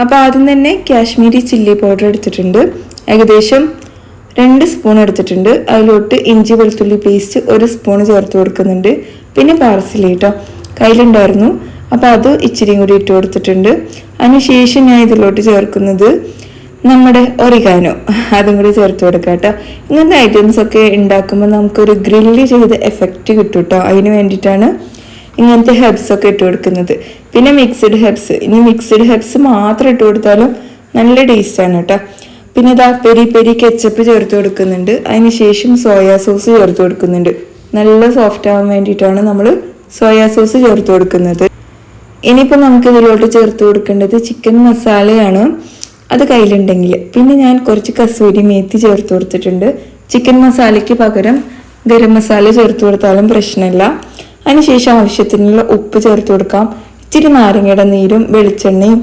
അപ്പോൾ ആദ്യം തന്നെ കാശ്മീരി ചില്ലി പൗഡർ എടുത്തിട്ടുണ്ട്. ഏകദേശം രണ്ട് സ്പൂൺ എടുത്തിട്ടുണ്ട്. അതിലോട്ട് ഇഞ്ചി വെളുത്തുള്ളി പേസ്റ്റ് ഒരു സ്പൂൺ ചേർത്ത് കൊടുക്കുന്നുണ്ട്. പിന്നെ പാർസലി കേട്ടോ. കയ്യിലുണ്ടായിരുന്നു. അപ്പോൾ അത് ഇച്ചിരിയും കൂടി ഇട്ട് കൊടുത്തിട്ടുണ്ട്. അതിനുശേഷം ഞാൻ ഇതിലോട്ട് ചേർക്കുന്നത് നമ്മുടെ ഒറിഗാനോ അതും കൂടി ചേർത്ത് കൊടുക്കാം കേട്ടോ. ഇങ്ങനത്തെ ഐറ്റംസ് ഒക്കെ ഉണ്ടാക്കുമ്പോൾ നമുക്കൊരു ഗ്രില്ല് ചെയ്ത് എഫക്റ്റ് കിട്ടും കേട്ടോ. അതിന് വേണ്ടിയിട്ടാണ് ഇങ്ങനത്തെ ഹെബ്സ് ഒക്കെ ഇട്ട് കൊടുക്കുന്നത്. പിന്നെ മിക്സ്ഡ് ഹെബ്സ് ഇനി മിക്സ്ഡ് ഹെബ്സ് മാത്രം ഇട്ട് കൊടുത്താലും നല്ല ടേസ്റ്റ് ആണ് കേട്ടോ. പിന്നെ ഇതാ പെരി പെരി കെച്ചപ്പ് ചേർത്ത് കൊടുക്കുന്നുണ്ട്. അതിന് ശേഷം സോയാ സോസ് ചേർത്ത് കൊടുക്കുന്നുണ്ട്. നല്ല സോഫ്റ്റ് ആവാൻ വേണ്ടിയിട്ടാണ് നമ്മൾ സോയാ സോസ് ചേർത്ത് കൊടുക്കുന്നത്. ഇനിയിപ്പോൾ നമുക്ക് ഇതിലോട്ട് ചേർത്ത് കൊടുക്കേണ്ടത് ചിക്കൻ മസാലയാണ് അത് കയ്യിലുണ്ടെങ്കിൽ. പിന്നെ ഞാൻ കുറച്ച് കസൂരി മേത്തി ചേർത്ത് കൊടുത്തിട്ടുണ്ട്. ചിക്കൻ മസാലയ്ക്ക് പകരം ഗരം മസാല ചേർത്ത് കൊടുത്താലും പ്രശ്നമില്ല. അതിനുശേഷം ആവശ്യത്തിനുള്ള ഉപ്പ് ചേർത്ത് കൊടുക്കാം. ഇച്ചിരി നാരങ്ങയുടെ നീരും വെളിച്ചെണ്ണയും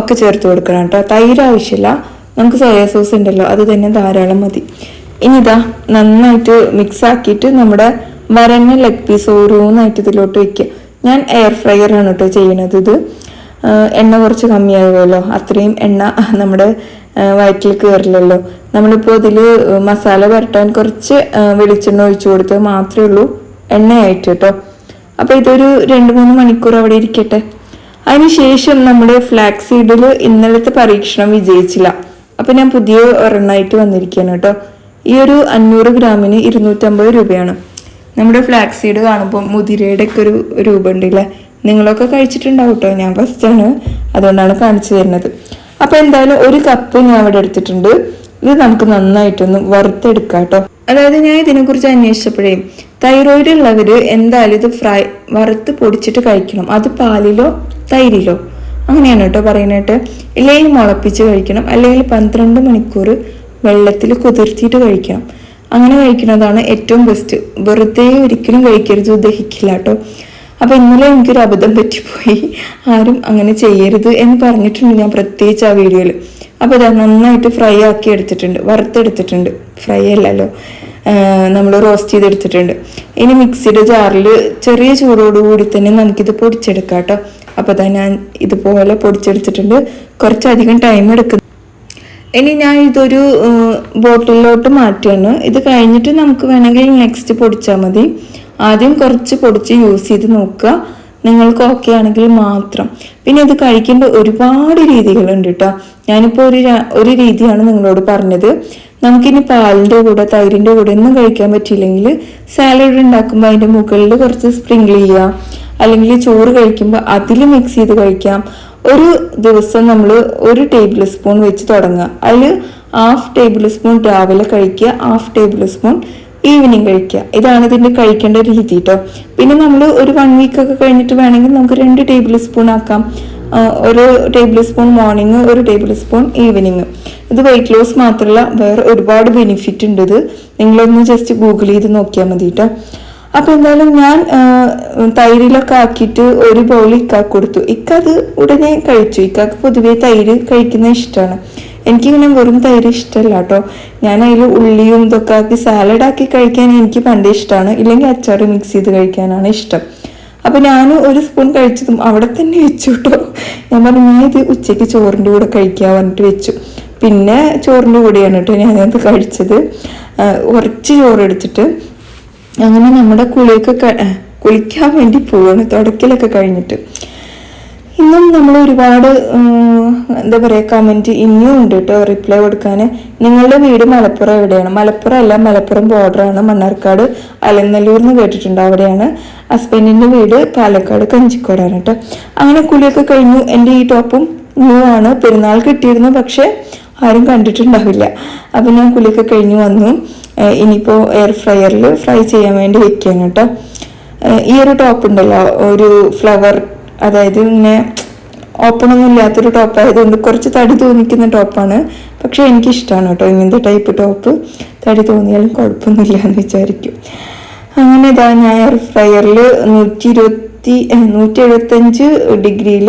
ഒക്കെ ചേർത്ത് കൊടുക്കണം കേട്ടോ. തൈര് ആവശ്യമില്ല. നമുക്ക് സോയാ സോസ് ഉണ്ടല്ലോ അത് തന്നെ ധാരാളം മതി. ഇനി ഇതാ നന്നായിട്ട് മിക്സ് ആക്കിയിട്ട് നമ്മുടെ വരഞ്ഞ ലെഗ് പീസ് ഓരോന്നായിട്ട് ഇതിലോട്ട് വയ്ക്കുക ഞാൻ എയർ ഫ്രയർ ആണ് കേട്ടോ ചെയ്യണത് ഇത്. എണ്ണ കുറച്ച് കമ്മിയാകുമല്ലോ അത്രയും എണ്ണ നമ്മുടെ വയറ്റിൽ കയറില്ലല്ലോ നമ്മളിപ്പോൾ ഇതിൽ മസാല പുരട്ടാൻ കുറച്ച് വെളിച്ചെണ്ണ ഒഴിച്ചു കൊടുത്തത് മാത്രമേ ഉള്ളൂ എണ്ണയായിട്ട് കേട്ടോ. അപ്പോൾ ഇതൊരു രണ്ട് മൂന്ന് മണിക്കൂർ അവിടെ ഇരിക്കട്ടെ. അതിനുശേഷം നമ്മുടെ ഫ്ലാക്സ് സീഡിൽ ഇന്നലത്തെ പരീക്ഷണം വിജയിച്ചില്ല. അപ്പോൾ ഞാൻ പുതിയ ഒരെണ്ണമായിട്ട് വന്നിരിക്കുകയാണ് കേട്ടോ. ഈ ഒരു അഞ്ഞൂറ് ഗ്രാമിന് ഇരുന്നൂറ്റമ്പത് രൂപയാണ്. നമ്മുടെ ഫ്ലാക്സ് സീഡ് കാണുമ്പോൾ മുതിരയുടെ ഒക്കെ ഒരു രൂപ ഉണ്ടല്ലേ? നിങ്ങളൊക്കെ കഴിച്ചിട്ടുണ്ടാവും കേട്ടോ ഞാൻ ഫസ്റ്റാണ് അതുകൊണ്ടാണ് കാണിച്ചു തരുന്നത്. അപ്പോൾ എന്തായാലും ഒരു കപ്പ് ഞാൻ ഇവിടെ എടുത്തിട്ടുണ്ട്. ഇത് നമുക്ക് നന്നായിട്ടൊന്ന് വറുത്തെടുക്കാം കേട്ടോ അതായത് ഞാൻ ഇതിനെക്കുറിച്ച് അന്വേഷിച്ചപ്പോഴേ തൈറോയിഡ് ഉള്ളവർ എന്തായാലും ഇത് ഫ്രൈ വറുത്ത് പൊടിച്ചിട്ട് കഴിക്കണം. അത് പാലിലോ തൈരിലോ. അങ്ങനെയാണ് കേട്ടോ പറയുന്നത് ഇല്ലെങ്കിൽ മുളപ്പിച്ച് കഴിക്കണം. അല്ലെങ്കിൽ പന്ത്രണ്ട് മണിക്കൂർ വെള്ളത്തിൽ കുതിർത്തിയിട്ട് കഴിക്കണം. അങ്ങനെ കഴിക്കുന്നതാണ് ഏറ്റവും ബെസ്റ്റ് വെറുതെ ഒരിക്കലും കഴിക്കരുത് ദഹിക്കില്ല കേട്ടോ അപ്പൊ ഇന്നലെ എനിക്കൊരു അബദ്ധം പറ്റിപ്പോയി. ആരും അങ്ങനെ ചെയ്യരുത് എന്ന് പറഞ്ഞിട്ടുണ്ട് ഞാൻ പ്രത്യേകിച്ച് ആ വീഡിയോയിൽ അപ്പോൾ ഇതാ നന്നായിട്ട് ഫ്രൈ ആക്കി എടുത്തിട്ടുണ്ട്. വറുത്തെടുത്തിട്ടുണ്ട്. ഫ്രൈ അല്ലല്ലോ. നമ്മൾ റോസ്റ്റ് ചെയ്തെടുത്തിട്ടുണ്ട്. ഇനി മിക്സിയുടെ ജാറിൽ ചെറിയ ചൂടോടുകൂടി തന്നെ നമുക്കിത് പൊടിച്ചെടുക്കാം കേട്ടോ. അപ്പോൾ തന്നെ ഞാൻ ഇതുപോലെ പൊടിച്ചെടുത്തിട്ടുണ്ട്. കുറച്ചധികം ടൈം എടുക്കുന്നു. ഇനി ഞാൻ ഇതൊരു ബോട്ടിലോട്ട് മാറ്റുകയാണ്. ഇത് കഴിഞ്ഞിട്ട് നമുക്ക് വേണമെങ്കിൽ നെക്സ്റ്റ് പൊടിച്ചാൽ മതി. ആദ്യം കുറച്ച് പൊടിച്ച് യൂസ് ചെയ്ത് നോക്കുക. നിങ്ങൾക്ക് ഓക്കെ ആണെങ്കിൽ മാത്രം. പിന്നെ ഇത് കഴിക്കേണ്ട ഒരുപാട് രീതികളുണ്ട് കേട്ടോ ഞാനിപ്പോൾ ഒരു ഒരു രീതിയാണ് നിങ്ങളോട് പറഞ്ഞത്. നമുക്കിനി പാലിന്റെ കൂടെ തൈരിന്റെ കൂടെ ഒന്നും കഴിക്കാൻ പറ്റിയില്ലെങ്കിൽ സാലഡ് ഉണ്ടാക്കുമ്പോൾ അതിന്റെ മുകളിൽ കുറച്ച് സ്പ്രിങ്കിൾ ചെയ്യുക. അല്ലെങ്കിൽ ചോറ് കഴിക്കുമ്പോൾ അതിൽ മിക്സ് ചെയ്ത് കഴിക്കാം. ഒരു ദിവസം നമ്മൾ ഒരു ടേബിൾ സ്പൂൺ വെച്ച് തുടങ്ങുക. അതിൽ ഹാഫ് ടേബിൾ സ്പൂൺ രാവിലെ കഴിക്കുക ഹാഫ് ടേബിൾ സ്പൂൺ ഈവനിങ് കഴിക്കുക. ഇതാണ് ഇതിന്റെ കഴിക്കേണ്ട രീതി കേട്ടോ പിന്നെ നമ്മൾ ഒരു വൺ വീക്ക് ഒക്കെ കഴിഞ്ഞിട്ട് വേണമെങ്കിൽ നമുക്ക് രണ്ട് ടേബിൾ സ്പൂൺ ആക്കാം ഒരു ടേബിൾ സ്പൂൺ മോർണിംഗ് ഒരു ടേബിൾ സ്പൂൺ ഈവനിങ് ഇത് വെയിറ്റ് ലോസ് മാത്രമല്ല വേറെ ഒരുപാട് ബെനിഫിറ്റ് ഉണ്ട് ഇത്. നിങ്ങളൊന്ന് ജസ്റ്റ് ഗൂഗിൾ ചെയ്ത് നോക്കിയാൽ മതി കേട്ടോ അപ്പൊ എന്തായാലും ഞാൻ തൈരിലൊക്കെ ആക്കിയിട്ട് ഒരു ബൗൾ ഇക്കാക്ക് കൊടുത്തു. ഇക്ക അത് ഉടനെ കഴിച്ചു. ഇക്കാക്ക് പൊതുവേ തൈര് കഴിക്കുന്നത് ഇഷ്ടമാണ് എനിക്കിങ്ങനെ വെറും തൈര് ഇഷ്ടമല്ല കേട്ടോ. ഞാൻ അതിൽ ഉള്ളിയും ഇതൊക്കെ ആക്കി സാലഡ് ആക്കി കഴിക്കാൻ എനിക്ക് പണ്ടേ ഇഷ്ടമാണ് ഇല്ലെങ്കിൽ അച്ചാർ മിക്സ് ചെയ്ത് കഴിക്കാനാണ് ഇഷ്ടം. അപ്പോൾ ഞാൻ ഒരു സ്പൂൺ കഴിച്ചതും അവിടെ തന്നെ വെച്ചു കേട്ടോ. ഞാൻ പറഞ്ഞു ഞാൻ ഇത് ഉച്ചയ്ക്ക് ചോറിന്റെ കൂടെ കഴിക്കാൻ പറഞ്ഞിട്ട് വെച്ചു. പിന്നെ ചോറിന്റെ കൂടെയാണ് കേട്ടോ ഞാനത് കഴിച്ചത്. ഉറച്ച് കുറച്ച് ചോറ് എടുത്തിട്ട് അങ്ങനെ നമ്മുടെ കുളിയൊക്കെ കുളിക്കാൻ വേണ്ടി പോവാണ്. തുടക്കിലൊക്കെ കഴിഞ്ഞിട്ട്. ഇന്നും നമ്മൾ ഒരുപാട് എന്താ പറയുക കമന്റ് ഇനിയും ഉണ്ട് കേട്ടോ റിപ്ലൈ കൊടുക്കാൻ നിങ്ങളുടെ വീട് മലപ്പുറം എവിടെയാണ്? മലപ്പുറം അല്ല മലപ്പുറം ബോർഡറാണ് മണ്ണാർക്കാട് അലനല്ലൂർ എന്ന് കേട്ടിട്ടുണ്ട്. അവിടെയാണ് ഹസ്ബൻഡിന്റെ വീട് പാലക്കാട് കഞ്ചിക്കോടാണ് കേട്ടോ അങ്ങനെ കുളിയൊക്കെ കഴിഞ്ഞു. എന്റെ ഈ ടോപ്പും ന്യൂ ആണ്. പെരുന്നാൾ കിട്ടിയിരുന്നു പക്ഷേ ആരും കണ്ടിട്ടുണ്ടാവില്ല. അപ്പം ഞാൻ കുളിയൊക്കെ കഴിഞ്ഞു വന്നു. ഇനിയിപ്പോൾ എയർ ഫ്രയറിൽ ഫ്രൈ ചെയ്യാൻ വേണ്ടി വെക്കുകയാണ് കേട്ടോ ഈ ഒരു ടോപ്പ് ഉണ്ടല്ലോ ഒരു ഫ്ലവർ അതായത് ഇങ്ങനെ ഓപ്പൺ ഒന്നും ഇല്ലാത്തൊരു ടോപ്പ് ആയതുകൊണ്ട് കുറച്ച് തടി തോന്നിക്കുന്ന ടോപ്പാണ് പക്ഷെ എനിക്കിഷ്ടമാണ് കേട്ടോ ഇങ്ങനത്തെ ടൈപ്പ് ടോപ്പ് തടി തോന്നിയാലും കുഴപ്പമൊന്നുമില്ല എന്ന് വിചാരിക്കും. അങ്ങനെ ഇതാ ഞാൻ എയർ ഫ്രയറിൽ നൂറ്റി ഇരുപത്തി നൂറ്റി എഴുപത്തഞ്ച് ഡിഗ്രിയിൽ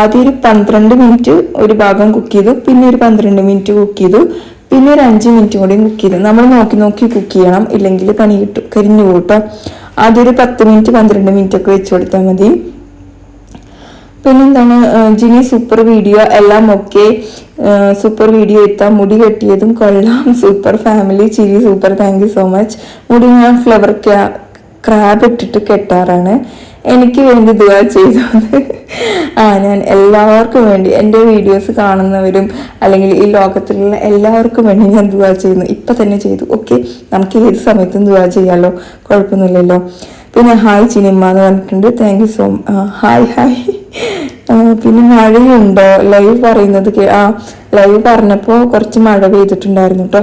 ആദ്യം ഒരു പന്ത്രണ്ട് മിനിറ്റ് ഒരു ഭാഗം കുക്ക് ചെയ്തു. പിന്നെ ഒരു പന്ത്രണ്ട് മിനിറ്റ് കുക്ക് ചെയ്തു. പിന്നെ ഒരു അഞ്ച് മിനിറ്റ് കൂടി കുക്ക് ചെയ്തു. നമ്മൾ നോക്കി നോക്കി കുക്ക് ചെയ്യണം. ഇല്ലെങ്കിൽ പണി കിട്ടും. കരിഞ്ഞു കൂട്ടോ. ആദ്യം ഒരു പത്ത് മിനിറ്റ് പന്ത്രണ്ട് മിനിറ്റ് ഒക്കെ വെച്ച് കൊടുത്താൽ മതി. പിന്നെന്താണ് ജിനി സൂപ്പർ വീഡിയോ എല്ലാം ഓക്കെ സൂപ്പർ വീഡിയോ എത്താം മുടി കെട്ടിയതും കൊള്ളാം. സൂപ്പർ ഫാമിലി ചിരി സൂപ്പർ താങ്ക് സോ മച്ച് മുടി ഞാൻ ഫ്ലവർ ക്രാബ് ഇട്ടിട്ട് കെട്ടാറാണ്. എനിക്ക് വേണ്ടി ദുവാ ചെയ്തത് ആ ഞാൻ എല്ലാവർക്കും വേണ്ടി എന്റെ വീഡിയോസ് കാണുന്നവരും അല്ലെങ്കിൽ ഈ ലോകത്തിലുള്ള എല്ലാവർക്കും വേണ്ടി ഞാൻ ദുവാ ചെയ്യുന്നു. ഇപ്പം തന്നെ ചെയ്തു ഓക്കെ നമുക്ക് ഏത് സമയത്തും ദുവാ ചെയ്യാമല്ലോ കുഴപ്പമൊന്നുമില്ലല്ലോ. പിന്നെ ഹായ് ചിനിമ്മ എന്ന് പറഞ്ഞിട്ടുണ്ട്. Thank you so hi hi പിന്നെ മഴയുണ്ടോ? ലൈവ് പറയുന്നത് ആ ലൈവ് പറഞ്ഞപ്പോൾ കുറച്ച് മഴ പെയ്തിട്ടുണ്ടായിരുന്നു കേട്ടോ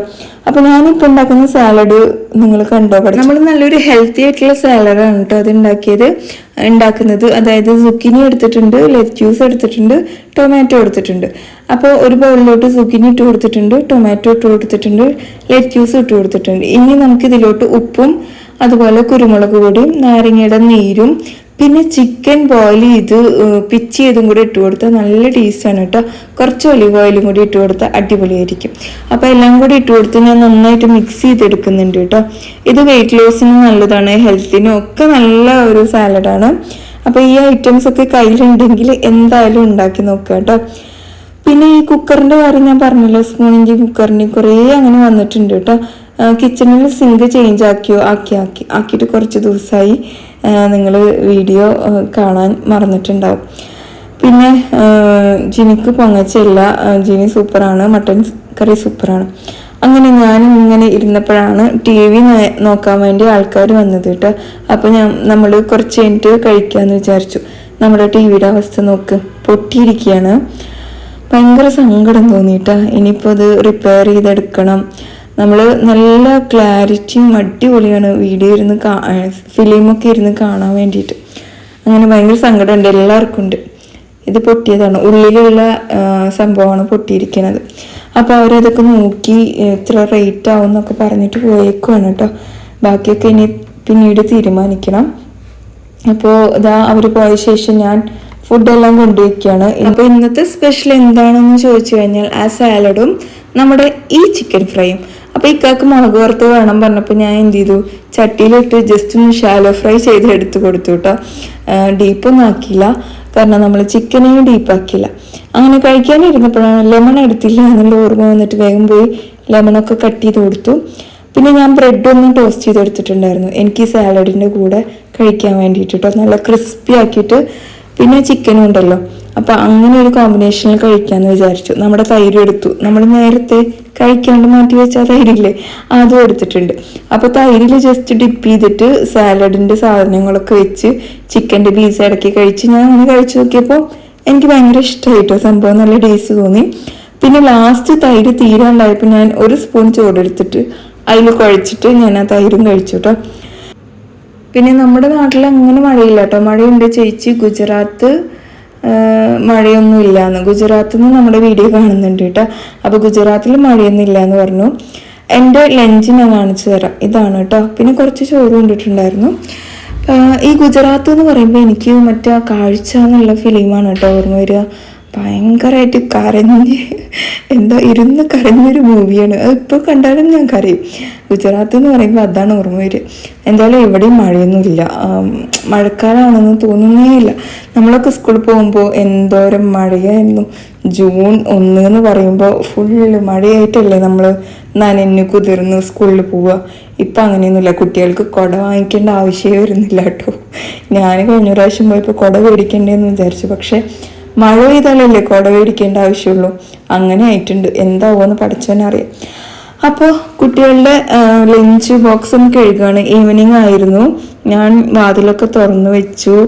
അപ്പൊ ഞാനിപ്പോൾ ഉണ്ടാക്കുന്ന സാലഡ് നിങ്ങൾ കണ്ടോ നമ്മൾ നല്ലൊരു ഹെൽത്തി ആയിട്ടുള്ള സാലഡാണ് കേട്ടോ അത് ഉണ്ടാക്കിയത്. ഉണ്ടാക്കുന്നത് അതായത് സുക്കിനി എടുത്തിട്ടുണ്ട് ലെറ്റ്യൂസ് എടുത്തിട്ടുണ്ട് ടൊമാറ്റോ എടുത്തിട്ടുണ്ട്. അപ്പോൾ ഒരു ബൗളിലോട്ട് സുക്കിനി ഇട്ട് കൊടുത്തിട്ടുണ്ട് ടൊമാറ്റോ ഇട്ട് കൊടുത്തിട്ടുണ്ട് ലെറ്റ്യൂസ് ഇട്ട് കൊടുത്തിട്ടുണ്ട്. ഇനി നമുക്ക് ഇതിലോട്ട് ഉപ്പും അതുപോലെ കുരുമുളക് പൊടിയും നാരങ്ങയുടെ നീരും പിന്നെ ചിക്കൻ ബോയിൽ ചെയ്ത് പിച്ച് ചെയ്തും കൂടി ഇട്ട് കൊടുത്താൽ നല്ല ടേസ്റ്റാണ് കേട്ടോ. കുറച്ച് ഒലിവ് ഓയിലും കൂടി ഇട്ട് കൊടുത്താൽ അടിപൊളിയായിരിക്കും. അപ്പോൾ എല്ലാം കൂടി ഇട്ട് കൊടുത്ത് ഞാൻ നന്നായിട്ട് മിക്സ് ചെയ്തെടുക്കുന്നുണ്ട് കേട്ടോ. ഇത് വെയിറ്റ് ലോസിന് നല്ലതാണ് ഹെൽത്തിനും ഒക്കെ നല്ല ഒരു സാലഡാണ് അപ്പോൾ ഈ ഐറ്റംസ് ഒക്കെ കയ്യിലുണ്ടെങ്കിൽ എന്തായാലും ഉണ്ടാക്കി നോക്കുക കേട്ടോ. പിന്നെ ഈ കുക്കറിന്റെ കാര്യം ഞാൻ പറഞ്ഞല്ലോ സ്പൂണിന്റെ കുക്കറിന്റെയും കുറേ അങ്ങനെ വന്നിട്ടുണ്ട് കേട്ടോ. കിച്ചണിൽ സിങ്ക് ചേഞ്ച് ആക്കിയോ? ആക്കി ആക്കി. ആക്കിയിട്ട് കുറച്ച് ദിവസമായി നിങ്ങൾ വീഡിയോ കാണാൻ മറന്നിട്ടുണ്ടാവും. പിന്നെ ജിനിക്ക് പൊങ്ങച്ചയില്ല. ജിനി സൂപ്പറാണ്. മട്ടൻ കറി സൂപ്പറാണ്. അങ്ങനെ ഞാൻ ഇങ്ങനെ ഇരുന്നപ്പോഴാണ് ടി വി നോക്കാൻ വേണ്ടി ആൾക്കാർ വന്നത് കേട്ടോ. അപ്പോൾ ഞാൻ നമ്മൾ കുറച്ച് കഴിഞ്ഞിട്ട് കഴിക്കാമെന്ന് വിചാരിച്ചു. നമ്മുടെ ടി വിയുടെ അവസ്ഥ നോക്ക്. പൊട്ടിയിരിക്കുകയാണ്. ഭയങ്കര സങ്കടം തോന്നിയിട്ടാ ഇനിയിപ്പോൾ അത് റിപ്പയർ ചെയ്തെടുക്കണം. നമ്മൾ നല്ല ക്ലാരിറ്റിയും അടിപൊളിയാണ് വീഡിയോ ഇരുന്ന് ഫിലിമൊക്കെ ഇരുന്ന് കാണാൻ വേണ്ടിയിട്ട്. അങ്ങനെ ഭയങ്കര സങ്കടമുണ്ട് എല്ലാവർക്കും ഉണ്ട്. ഇത് പൊട്ടിയതാണ്. ഉള്ളിലുള്ള സംഭവമാണ് പൊട്ടിയിരിക്കുന്നത് അപ്പോൾ അവരതൊക്കെ നോക്കി എത്ര റേറ്റ് ആവും എന്നൊക്കെ പറഞ്ഞിട്ട് പോയേക്കുവാണ് കേട്ടോ ബാക്കിയൊക്കെ ഇനി പിന്നീട് തീരുമാനിക്കണം. അപ്പോൾ ഇതാ അവർ പോയ ശേഷം ഞാൻ ഫുഡെല്ലാം കൊണ്ടുവയ്ക്കുകയാണ്. അപ്പോൾ ഇന്നത്തെ സ്പെഷ്യൽ എന്താണെന്ന് ചോദിച്ചു കഴിഞ്ഞാൽ ആ സാലഡും നമ്മുടെ ഈ ചിക്കൻ ഫ്രൈയും അപ്പോൾ ഇക്കാക്ക് മുളക് വറുത്ത് വേണം പറഞ്ഞപ്പോൾ ഞാൻ എന്ത് ചെയ്തു? ചട്ടിയിലിട്ട് ജസ്റ്റ് ഒന്ന് ഷാലോ ഫ്രൈ ചെയ്ത് എടുത്ത് കൊടുത്തു കേട്ടോ ഡീപ്പൊന്നും ആക്കിയില്ല. കാരണം നമ്മൾ ചിക്കനെയും ഡീപ്പാക്കിയില്ല അങ്ങനെ കഴിക്കാനിരുന്നപ്പോഴാണ് ലെമൺ എടുത്തില്ല എന്നുള്ള ഓർമ്മ വന്നിട്ട് വേഗം പോയി ലെമണൊക്കെ കട്ട് ചെയ്ത് കൊടുത്തു. പിന്നെ ഞാൻ ബ്രെഡ് ഒന്ന് ടോസ്റ്റ് ചെയ്തെടുത്തിട്ടുണ്ടായിരുന്നു എനിക്ക് സാലഡിന്റെ കൂടെ കഴിക്കാൻ വേണ്ടിയിട്ട് കേട്ടോ നല്ല ക്രിസ്പി ആക്കിയിട്ട് പിന്നെ ചിക്കനും ഉണ്ടല്ലോ. അപ്പൊ അങ്ങനെ ഒരു കോമ്പിനേഷനിൽ കഴിക്കാന്ന് വിചാരിച്ചു. നമ്മുടെ തൈര് എടുത്തു. നമ്മൾ നേരത്തെ കഴിക്കാണ്ട് മാറ്റി വെച്ച തൈരില്ലേ അതും എടുത്തിട്ടുണ്ട്. അപ്പോൾ തൈരിൽ ജസ്റ്റ് ഡിപ്പ് ചെയ്തിട്ട് സാലഡിന്റെ സാധനങ്ങളൊക്കെ വെച്ച് ചിക്കന്റെ പീസ് ഇടയ്ക്ക് കഴിച്ച് ഞാൻ അങ്ങനെ കഴിച്ചു നോക്കിയപ്പോൾ എനിക്ക് ഭയങ്കര ഇഷ്ടമായിട്ടോ സംഭവം. നല്ല ടേസ്റ്റ് തോന്നി. പിന്നെ ലാസ്റ്റ് തൈര് തീരാണ്ടായപ്പോൾ ഞാൻ ഒരു സ്പൂൺ ചോടെടുത്തിട്ട് അതിൽ കുഴച്ചിട്ട് ഞാൻ ആ തൈരും കഴിച്ചു കേട്ടോ പിന്നെ നമ്മുടെ നാട്ടിൽ അങ്ങനെ മഴയില്ല കേട്ടോ മഴയുണ്ട്. ചേച്ചി ഗുജറാത്ത് ആ, ഇല്ല എന്ന് ഗുജറാത്തിൽ നിന്ന് നമ്മുടെ വീഡിയോ കാണുന്നുണ്ട് കേട്ടോ. അപ്പോൾ ഗുജറാത്തിൽ മഴയൊന്നും ഇല്ല എന്ന് പറഞ്ഞു. എന്റെ ലഞ്ച് ഞാൻ കാണിച്ചു തരാം. ഇതാണ് കേട്ടോ. പിന്നെ കുറച്ച് ചോറ് കൊണ്ടിട്ടുണ്ടായിരുന്നു. ഈ ഗുജറാത്ത് എന്ന് പറയുമ്പോൾ എനിക്ക് മറ്റേ കാഴ്ച എന്നുള്ള ഫിലിമാണ് കേട്ടോ ഓർമ്മ വരിക. ഭയങ്കരമായിട്ട് കരഞ്ഞ് എന്താ ഇരുന്ന് കരഞ്ഞൊരു മൂവിയാണ്. അത് ഇപ്പോൾ കണ്ടാലും ഞാൻ കരയും. ഗുജറാത്ത് എന്ന് പറയുമ്പോൾ അതാണ് ഓർമ്മ വരിക. എന്തായാലും എവിടെയും മഴയൊന്നുമില്ല. മഴക്കാലമാണെന്ന് തോന്നുന്നേ ഇല്ല. നമ്മളൊക്കെ സ്കൂളിൽ പോകുമ്പോൾ എന്തോരം മഴയായിരുന്നു. ജൂൺ ഒന്ന് എന്ന് പറയുമ്പോൾ ഫുള്ള് മഴയായിട്ടല്ലേ നമ്മൾ നനഞ്ഞു കുതിർന്ന് സ്കൂളിൽ പോവുക. ഇപ്പം അങ്ങനെയൊന്നുമില്ല. കുട്ടികൾക്ക് കുട വാങ്ങിക്കേണ്ട ആവശ്യമേ വരുന്നില്ല കേട്ടോ. ഞാൻ കഴിഞ്ഞ പ്രാവശ്യം പോയപ്പോൾ കുട മേടിക്കണ്ടേന്ന് വിചാരിച്ചു. പക്ഷെ മഴ പെയ്താലല്ലേ കുട മേടിക്കേണ്ട ആവശ്യമുള്ളൂ? അങ്ങനെ ആയിട്ടുണ്ട്. എന്താവുമെന്ന് പഠിച്ചവനറിയാം. അപ്പോൾ കുട്ടികളുടെ ലഞ്ച് ബോക്സ് ഒന്ന് കഴുകുകയാണ് ഈവനിങ് ആയിരുന്നു. ഞാൻ വാതിലൊക്കെ തുറന്നു വെച്ചു.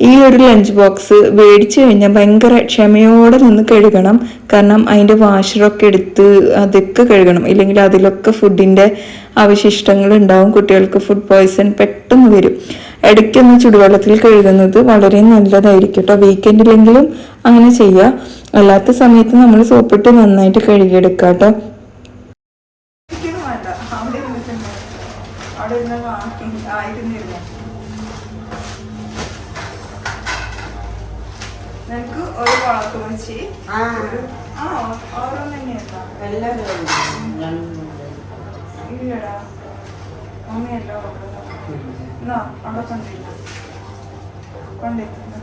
ഈ ഒരു ലഞ്ച് ബോക്സ് മേടിച്ചു കഴിഞ്ഞാൽ ഭയങ്കര ക്ഷമയോടെ നിന്ന് കഴുകണം. കാരണം അതിന്റെ വാഷറൊക്കെ എടുത്ത് അതൊക്കെ കഴുകണം. ഇല്ലെങ്കിൽ അതിലൊക്കെ ഫുഡിന്റെ അവശിഷ്ടങ്ങൾ ഉണ്ടാവും കുട്ടികൾക്ക് ഫുഡ് പോയ്സൺ പെട്ടെന്ന് വരും. ഇടയ്ക്കൊന്ന് ചുടുവെള്ളത്തിൽ കഴുകുന്നത് വളരെ നല്ലതായിരിക്കും കേട്ടോ. വീക്കെൻഡിലെങ്കിലും അങ്ങനെ ചെയ്യുക അല്ലാത്ത സമയത്ത് നമ്മൾ സോപ്പിട്ട് നന്നായിട്ട് കഴുകിയെടുക്കുക കേട്ടോ. നമുക്ക് ഒരു വെച്ച് ആ. ആ ഓരോന്ന് തന്നെയാ എല്ലാം ഇല്ലടാ മമ്മിയല്ലോ എന്നാ അവിടെ കൊണ്ടിരുന്നു കൊണ്ടിരുന്നു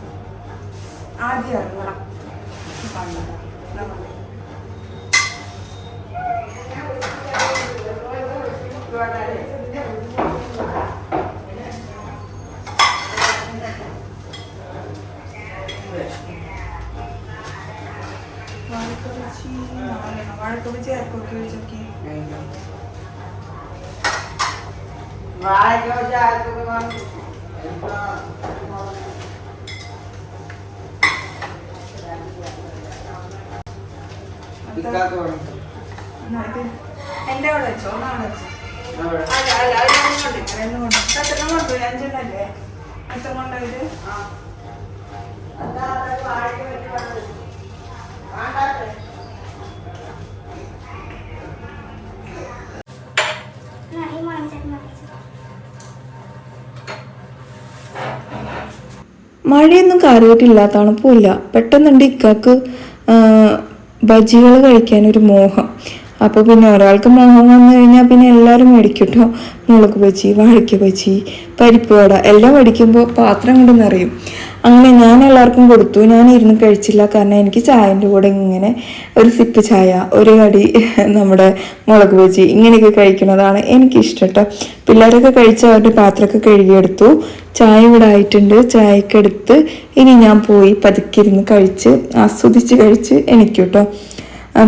എന്റെ അവിടെ വെച്ചോ ഒന്നാണ് വെച്ചോ അല്ല അല്ല അതിനൊന്നും കൊണ്ട് അതിനൊന്നും കൊണ്ട് എത്ര കൊണ്ടുപോയി അഞ്ചെണ്ണല്ലേ എത്ര കൊണ്ടുപോയത് ആ. മഴയൊന്നും കാര്യമായിട്ടില്ല തണുപ്പുമില്ല പെട്ടെന്നുണ്ട് ഇക്കാക്ക് ബജികൾ കഴിക്കാൻ ഒരു മോഹം. അപ്പോൾ പിന്നെ ഒരാൾക്ക് മോഹം വന്നു കഴിഞ്ഞാൽ പിന്നെ എല്ലാവരും മേടിക്കും കേട്ടോ മുളക് ബജി വാഴയ്ക്ക ബജി പരിപ്പ് വട എല്ലാം മേടിക്കുമ്പോൾ പാത്രം കൊണ്ട് നിറയും. അങ്ങനെ ഞാൻ എല്ലാവർക്കും കൊടുത്തു. ഞാൻ ഇരുന്ന് കഴിച്ചില്ല. കാരണം എനിക്ക് ചായന്റെ കൂടെ ഇങ്ങനെ ഒരു സിപ്പ് ചായ ഒരു കടി നമ്മുടെ മുളക് ബജി ഇങ്ങനെയൊക്കെ കഴിക്കുന്നതാണ് എനിക്കിഷ്ടം കേട്ടോ പിള്ളേരൊക്കെ കഴിച്ച് അവരുടെ പാത്രമൊക്കെ കഴുകിയെടുത്തു. ചായ ഇവിടെ ആയിട്ടുണ്ട്. ചായക്കെടുത്ത് ഇനി ഞാൻ പോയി പതുക്കിരുന്ന് കഴിച്ച് ആസ്വദിച്ച് കഴിച്ച് എനിക്ക് കേട്ടോ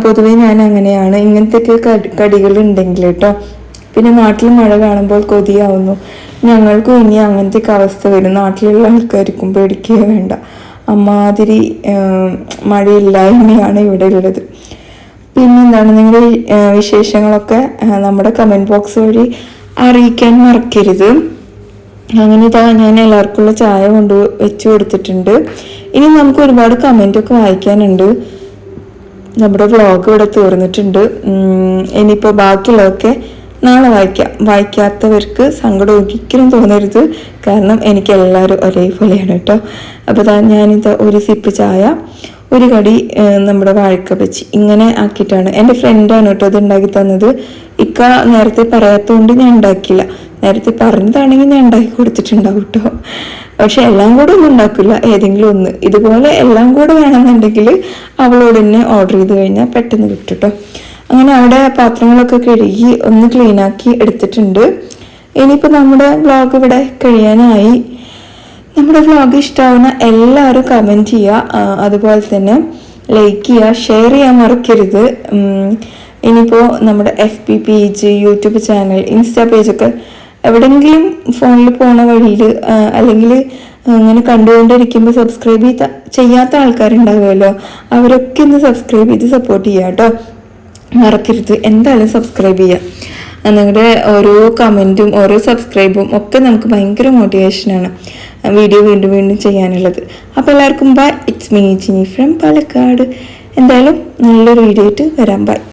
പൊതുവേ ഞാൻ അങ്ങനെയാണ്. ഇങ്ങനത്തെയൊക്കെ കടി കടികൾ ഉണ്ടെങ്കിൽ കേട്ടോ പിന്നെ നാട്ടിൽ മഴ കാണുമ്പോൾ കൊതിയാവുന്നു. ഞങ്ങൾക്കും ഇനി അങ്ങനത്തെയൊക്കെ അവസ്ഥ വരും. നാട്ടിലുള്ള ആൾക്കാർക്കും പേടിക്കുക വേണ്ട. അമ്മാതിരി മഴയില്ലായ്മയാണ് ഇവിടെ ഉള്ളത്. പിന്നെന്താണ് നിങ്ങളുടെ വിശേഷങ്ങളൊക്കെ നമ്മുടെ കമന്റ് ബോക്സ് വഴി അറിയിക്കാൻ മറക്കരുത്. അങ്ങനെ ഇതാ ഞാൻ എല്ലാവർക്കുള്ള ചായ കൊണ്ട് വെച്ച് കൊടുത്തിട്ടുണ്ട്. ഇനി നമുക്ക് ഒരുപാട് കമന്റ് ഒക്കെ വായിക്കാനുണ്ട്. നമ്മുടെ വ്ളോഗ് ഇവിടെ തീർന്നിട്ടുണ്ട്. ഇനിയിപ്പോൾ ബാക്കിയുള്ളതൊക്കെ നാളെ വായിക്കാം വായിക്കാത്തവർക്ക് സങ്കടം ഒരിക്കലും തോന്നരുത്. കാരണം എനിക്ക് എല്ലാവരും ഒരേപോലെയാണ് കേട്ടോ അപ്പോൾ ഞാനിത് ഒരു സിപ്പ് ചായ ഒരു കടി നമ്മുടെ വാഴക്ക വെച്ച് ഇങ്ങനെ ആക്കിയിട്ടാണ്. എന്റെ ഫ്രണ്ടാണ് കേട്ടോ ഇത് ഉണ്ടാക്കി തന്നത്. ഇക്ക നേരത്തെ പറയാത്തതുകൊണ്ട് ഞാൻ ഉണ്ടാക്കിയില്ല. നേരത്തെ പറഞ്ഞതാണെങ്കിൽ ഞാൻ ഉണ്ടാക്കി കൊടുത്തിട്ടുണ്ടാവും കേട്ടോ പക്ഷെ എല്ലാം കൂടെ ഒന്നും ഉണ്ടാക്കില്ല ഏതെങ്കിലും ഒന്ന്. ഇതുപോലെ എല്ലാം കൂടെ വേണമെന്നുണ്ടെങ്കിൽ അവളോട് തന്നെ ഓർഡർ ചെയ്ത് കഴിഞ്ഞാൽ പെട്ടെന്ന് കിട്ടും കേട്ടോ അങ്ങനെ അവിടെ പാത്രങ്ങളൊക്കെ കഴുകി ഒന്ന് ക്ലീനാക്കി എടുത്തിട്ടുണ്ട്. ഇനിയിപ്പോൾ നമ്മുടെ വ്ളോഗ് ഇവിടെ കഴിയാനായി. നമ്മുടെ വ്ളോഗ് ഇഷ്ടമാവുന്ന എല്ലാവരും കമന്റ് ചെയ്യുക. അതുപോലെ തന്നെ ലൈക്ക് ചെയ്യുക ഷെയർ ചെയ്യാൻ മറക്കരുത്. ഇനിയിപ്പോൾ നമ്മുടെ F B page YouTube channel insta പേജൊക്കെ എവിടെയെങ്കിലും ഫോണിൽ പോണ വഴിയിൽ അല്ലെങ്കിൽ ഇങ്ങനെ കണ്ടുകൊണ്ടിരിക്കുമ്പോൾ സബ്സ്ക്രൈബ് ചെയ്യാത്ത ആൾക്കാരുണ്ടാവുമല്ലോ. അവരൊക്കെ ഒന്ന് സബ്സ്ക്രൈബ് ചെയ്ത് സപ്പോർട്ട് ചെയ്യാം കേട്ടോ. മറക്കരുത്. എന്തായാലും സബ്സ്ക്രൈബ് ചെയ്യുക നിങ്ങളുടെ ഓരോ കമന്റും ഓരോ സബ്സ്ക്രൈബും ഒക്കെ നമുക്ക് ഭയങ്കര മോട്ടിവേഷനാണ് വീഡിയോ വീണ്ടും വീണ്ടും ചെയ്യാനുള്ളത്. അപ്പോൾ എല്ലാവർക്കും bye it's me Chini from Palakkad. എന്തായാലും നല്ലൊരു വീഡിയോ ആയിട്ട് വരാം. ബൈ